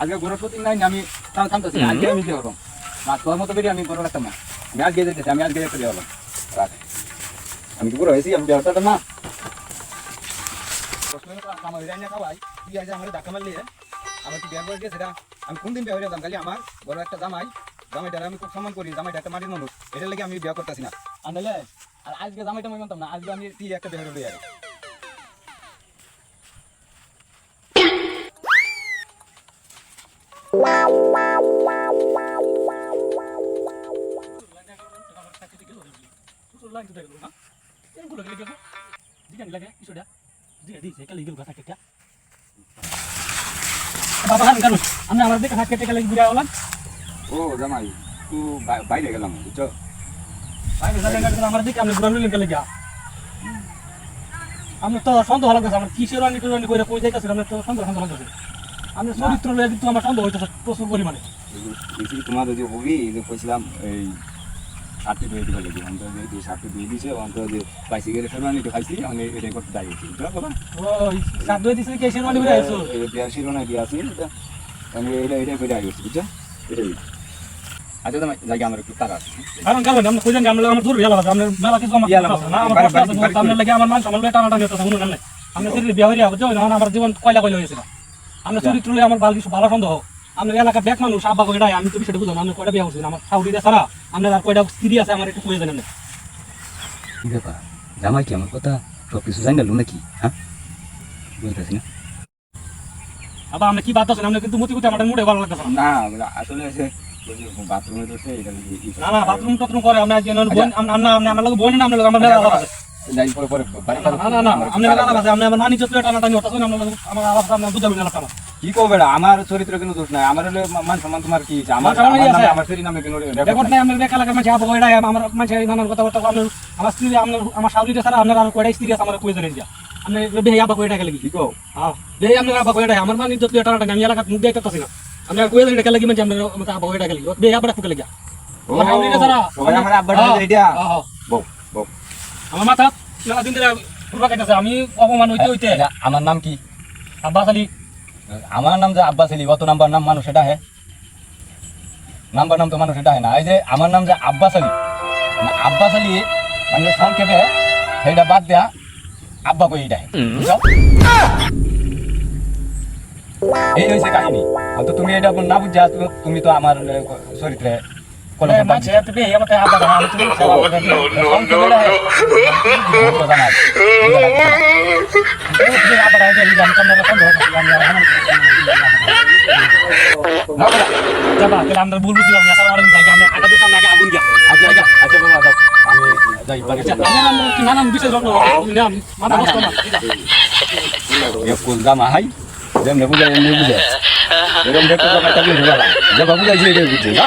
আজকে ঘরের প্রতি নাই আমি তাও থামতেছি না, আজকে আমি দিয়ে হলাম মা তোর মতো বেরিয়ে আমি ঘরে রাখতাম না আমি আজকে যেতেছি আমি আজকে একটা দিয়ে হলাম আমি কি পুরো হয়েছি আমি দিয়ে হতাম না না আমি কোন দিন বিয়ে হয়ে খালি আমার বড় একটা জামাই জামাইটার আমি খুব সম্মান করি জামাইটা একটা মাটির মানুষ এটার লেগে আমি বিয়ে করতেছি না। আর আজকে জামাইটা মানতাম না আজকে আমি একটা বিয়ে হয়ে বাবা কারণ আমি আমার দিকে হাত কেটে গেলে বুড়া হলাম ও জামাই বাইরে গেলাম, বুঝছ? বাইরে কাটে আমার দিকে আমি লইলেন গেলে গিয়া আমি তো সন্দেহ লাগতেছে, আমার কিসের টুরানি করে কই যাইতেছে আমি তো সন্দেহ সন্দেহ লাগতেছে। আমি চরিত্র লয়ে কিন্তু আমার সন্দেহ হইতেছে প্রচুর পরিমাণে। তোমার যে হবি যে কইছিলাম এই সাথে দুই দিকে লেগে অন্ত যে দুই সাথে দুই দিছে অন্ত যে পাইছি গেলে ফেরমানি তো খাইছি আমি এটা করতে দিছে কি আইছো? আছে আমি এটা এটা করে আই গেছি বুঝছ? এটাই। আচ্ছা তোমার জায়গা আমার একটু তারা আছে। কারণ কারণ আমরা কই জানি আমরা আমার দূর গেলাম আমরা মেলা কিছু আমার না আমার কষ্ট আছে বাড়ি- লাগে আমার মান সম্মান লয়ে টানা টানি হতেছে কোনো আমরা যদি হইয়া বুঝছ? না আমার জীবন কয়লা কয়লা হয়েছিল আমরা চরিত্র লয়ে আমার ভালো কিছু ভালো সন্দেহ আমরা এলাকা ব্যাক মানুষ আব্বা কয়টা আমি তো বিষয়টা বুঝলাম আমি কয়টা বিয়ে করছি আমার সাউরি দিয়ে সারা আমরা আর কয়টা স্ত্রী আছে আমার একটু কয়ে জানেন না কি ব্যাপার জামাই কি আমার কথা সব কিছু জানি না নাকি হ্যাঁ বুঝতেছি না আবার আমরা কি বাদ আছেন আমরা কিন্তু মতি মতি আমাদের মুডে ভালো লাগতেছে না না আসলে এসে বাথরুমে তো এটা না না বাথরুম টাথরুম করে আমরা আজকে বোন আমরা আমরা আমরা লোক বোন না আমরা লোক আমরা আলাদা আছে যাই পরে পরে না না না আমরা মেলা আলাদা আছে আমার নানি চত্বরে টানা টানি হতাছে আমরা আমার আলাদা আমরা বুঝাবি না আমার। কি করবে আমার চরিত্র কোনো দোষ নাই। আমার হলে মান সম্মান তোমার কি? আমার। নামে আমার স্ত্রী নামে কোনো রেকর্ড নাই। আমরা দেখা লাগে মাঝে আবো কয়টা আমার মাঝে নানান কথা বার্তা আমরা আমার স্ত্রী আমরা আমার শাউরিটা ছাড়া আপনার আর কয়টা স্ত্রী আছে আমার কই জানেন যা আপনি বেহে আবা কয়টা গেলে কি কি হ্যাঁ বেহে আপনার আবা কয়টা আমার মানে ইজ্জত টানা টানি আমি এলাকা মুখ দেখতে পাচ্ছি না। আমরা কই জানেন গেলে কি মানে আমরা আবা কয়টা গেলে বেহে আবা ফুকে লাগিয়া আমার শাউরিটা ছাড়া সবাই আমার আব্বার এটা হ্যাঁ। বউ বউ। আমার মাথা মেলা দিন ধরে ঘুরবা কাটাছে আমি অপমান হইতে হইতে। এটা আমার নাম কি? আব্বাস আলী। আমার নাম যে আব্বাস আলী কত নাম্বার নাম মানুষ এটা হে? নাম্বার নাম তো মানুষ এটা না। এই যে আমার নাম যে আব্বাস আলী মানে আব্বাস আলী মানে সংক্ষেপে সেইটা বাদ দেয়া আব্বা কই এটা? এই হয়েছে কাহিনী। হয়তো তুমি এটা না বুঝা তুমি তো আমার চরিত্রে যাবা আমরা যাই আমরা আটা দোকান আগে আগুন গিয়া আচ্ছা আচ্ছা আচ্ছা বাবা আমি যাই বাড়ি আচ্ছা নানান বিষয় জন্য নাম মাথা নষ্ট না একটু জামা হাই যেমনি বুঝাই এমনি বুঝাই এরকম দেখতে জামা থাকলে ভালো যে বাবু যাইছে এটাই বুঝছে না